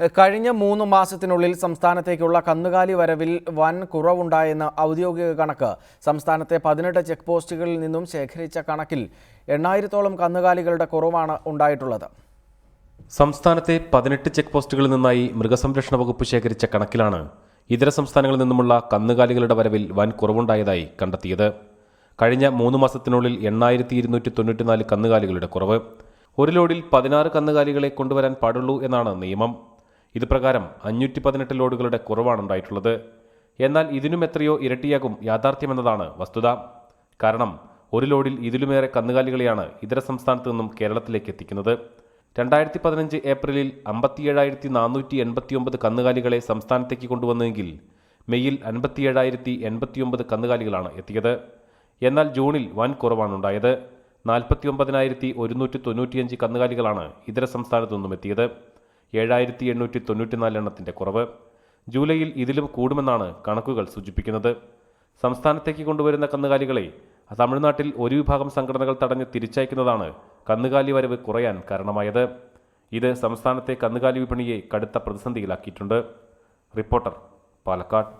കഴിഞ്ഞ മൂന്ന് മാസത്തിനുള്ളിൽ സംസ്ഥാനത്തേക്കുള്ള കന്നുകാലി വരവിൽ വൻ കുറവുണ്ടായെന്ന് ഔദ്യോഗിക കണക്ക്. സംസ്ഥാനത്തെ പതിനെട്ട് ചെക്ക് പോസ്റ്റുകളിൽ നിന്നും ശേഖരിച്ച കണക്കിൽ എണ്ണായിരത്തോളം കന്നുകാലികളുടെ കുറവാണ് ഉണ്ടായിട്ടുള്ളത്. സംസ്ഥാനത്തെ പതിനെട്ട് ചെക്ക് പോസ്റ്റുകളിൽ നിന്നായി മൃഗസംരക്ഷണ വകുപ്പ് ശേഖരിച്ച കണക്കിലാണ് ഇതര സംസ്ഥാനങ്ങളിൽ നിന്നുമുള്ള കന്നുകാലികളുടെ വരവിൽ വൻ കുറവുണ്ടായതായി കണ്ടെത്തിയത്. കഴിഞ്ഞ മൂന്ന് മാസത്തിനുള്ളിൽ എണ്ണായിരത്തി ഇരുന്നൂറ്റി തൊണ്ണൂറ്റിനാല് കന്നുകാലികളുടെ കുറവ്. ഒരു ലോഡിൽ പതിനാറ് കന്നുകാലികളെ കൊണ്ടുവരാൻ പാടുള്ളൂ എന്നാണ് നിയമം. ഇത് പ്രകാരം അഞ്ഞൂറ്റി പതിനെട്ട് ലോഡുകളുടെ കുറവാണ് ഉണ്ടായിട്ടുള്ളത് എന്നാൽ ഇതിനും എത്രയോ ഇരട്ടിയാകും യാഥാർത്ഥ്യമെന്നതാണ് വസ്തുത. കാരണം ഒരു ലോഡിൽ ഇതിലുമേറെ കന്നുകാലികളെയാണ് ഇതര സംസ്ഥാനത്തു നിന്നും കേരളത്തിലേക്ക് എത്തിക്കുന്നത്. രണ്ടായിരത്തി പതിനഞ്ച് ഏപ്രിലിൽ അമ്പത്തിയേഴായിരത്തി നാനൂറ്റി എൺപത്തിയൊമ്പത് കന്നുകാലികളെ സംസ്ഥാനത്തേക്ക് കൊണ്ടുവന്നെങ്കിൽ മെയ്യിൽ അൻപത്തിയേഴായിരത്തി എൺപത്തിയൊമ്പത് കന്നുകാലികളാണ് എത്തിയത്. എന്നാൽ ജൂണിൽ വൻ കുറവാണുണ്ടായത്. നാൽപ്പത്തി ഒമ്പതിനായിരത്തി ഒരുന്നൂറ്റി തൊണ്ണൂറ്റിയഞ്ച് കന്നുകാലികളാണ് ഇതര സംസ്ഥാനത്തു നിന്നും എത്തിയത്. ഏഴായിരത്തി എണ്ണൂറ്റി തൊണ്ണൂറ്റിനാല് എണ്ണത്തിന്റെ കുറവ്. ജൂലൈയിൽ ഇതിലും കൂടുമെന്നാണ് കണക്കുകൾ സൂചിപ്പിക്കുന്നത്. സംസ്ഥാനത്തേക്ക് കൊണ്ടുവരുന്ന കന്നുകാലികളെ തമിഴ്നാട്ടിൽ ഒരു വിഭാഗം സംഘടനകൾ തടഞ്ഞ് തിരിച്ചയക്കുന്നതാണ് കന്നുകാലി വരവ് കുറയാൻ കാരണമായത്. ഇത് സംസ്ഥാനത്തെ കന്നുകാലി വിപണിയെ കടുത്ത പ്രതിസന്ധിയിലാക്കിയിട്ടുണ്ട്. റിപ്പോർട്ടർ പാലക്കാട്.